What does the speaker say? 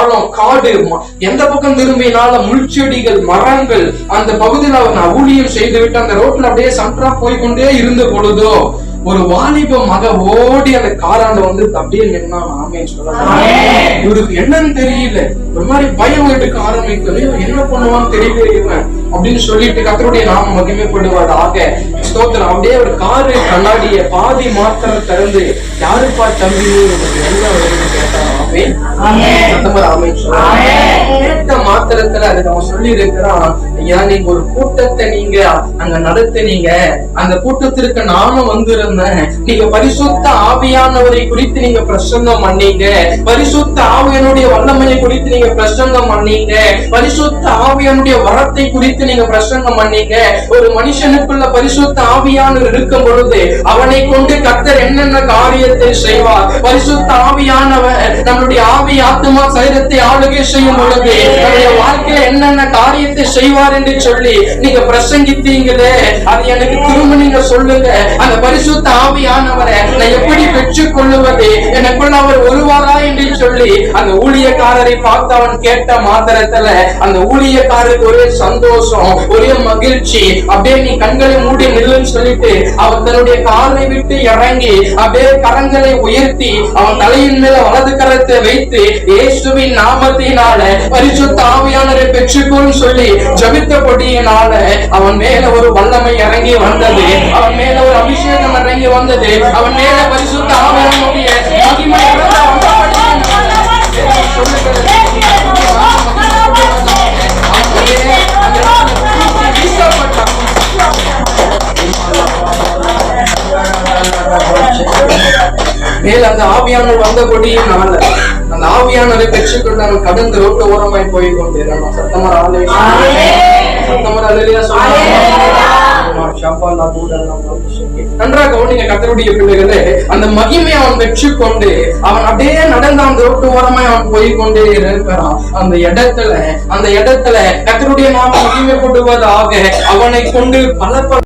திரும்பினாலும் காடு எந்த பக்கம் திரும்பினாலும் முள்செடிகள் மரங்கள் அந்த பகுதியில் அவன் ஊழியம் செய்து விட்டு அந்த ரோட்ல அப்படியே சன்றா போய் கொண்டே இருந்த பொழுதோ ஒரு வாலிப மக ஓடி அந்த காராண்ட வந்து அப்படியே நின்னா ஆமே சொல்லலாம். இவருக்கு என்னன்னு தெரியல. ஒரு மாதிரி பயம் எடுக்க ஆரம்பிக்கல இவன் என்ன பண்ணுவான்னு தெரியவே இவன். அப்படின்னு சொல்லிட்டு கத்தருடைய நாம மகிமைப்படுவதாக ஸ்தோத்திரம். அப்படியே ஒரு காரு கண்ணாடிய பாதி மாத்திரம் திறந்து யாருப்பா தம்பி? என்ன வருதுன்னு கேட்டான் ஆமென். சத்தமா ஆமென். சொல்லுங்க. கேட்ட மாத்திரத்துல அதுக்கு அவன் சொல்லி இருக்கிறான் ஐயா நீங்க ஒரு கூட்டத்தை நீங்க அங்க நடத்துனீங்க. அந்த கூட்டத்திற்கு நானும் வந்திருந்தேன். நீங்க பரிசுத்த ஆவியானவரை குறித்து நீங்க பிரசங்கம் பண்ணீங்க. பரிசுத்த ஆவியனுடைய வல்லமையை குறித்து நீங்க பிரசங்கம் பண்ணீங்க. பரிசுத்த ஆவியானுடைய வரத்தை குறித்து நீங்க பிரசங்கம் பண்ணீங்க. ஒரு மனுஷனுக்குள்ள பரிசுத்த ஆவியானவர் இருக்கும் பொழுது அவனை கொண்டு கர்த்தர் என்னென்ன காரியத்தை செய்வார்? பரிசுத்த ஆவியானவர் நம்முடைய ஆவி ஆத்மா சரீரத்தை ஆளுகை செய்யும் பொழுது நம்முடைய வாழ்க்கையில என்னென்ன காரியத்தை செய்வார் என்று சொல்லி நீங்க பிரசங்கித்தீங்களே அது எனக்கு திரும்ப நீங்க சொல்லுங்க. அந்த பரிசுத்த ஆவியானவரை நான் எப்படி பெற்றுக் கொள்ளுவது எனக்குள்ள அவர் ஒரு சொல்லி அந்த ஊழியக்காரரை பார்த்து அவன் கேட்ட மாத்திரத்துல அந்த ஊழியக்காரருக்கு ஒரே சந்தோஷம் ஒரே மகிழ்ச்சி. அப்படியே நீ கண்களை மூடி நில்லுன்னு சொல்லிட்டு அவன் தன்னுடைய காலை விட்டு இறங்கி அப்படியே கரங்களை உயர்த்தி அவன் தலையின் மேல வலது கரத்தை வைத்து இயேசுவின் நாமத்தினால பரிசுத்த ஆவியானரை பெற்றுக்கோன்னு சொல்லி ஜபித்தபடியினால அவன் மேல ஒரு வல்லமை இறங்கி வந்தது. அவன் மேல ஒரு அபிஷேகம் இறங்கி வந்தது. அவன் மேல பரிசுத்த ஆவியானுடைய மகிமை மேல அந்த ஆவியானவர் வந்தபடியினால அந்த ஆவியானவரை பெற்றுக்கொண்டு அவன் கடந்து ரோட்டு ஓரமாய் போய் கொண்டிருந்தான் சத்தமர ஆலை சத்தமர அலையில நன்றாக கவனிங்க கத்தருடைய பிள்ளைகளே அந்த மகிமையை அவன் பெற்றுக்கொண்டு அவன் அப்படியே நடந்து அந்த ரோட்டு ஓரமாய் அவன் போய் கொண்டே இருக்கிறான். அந்த இடத்துல அந்த இடத்துல கத்தருடைய நாம மகிமைப்படுவதாக அவனை கொண்டு பல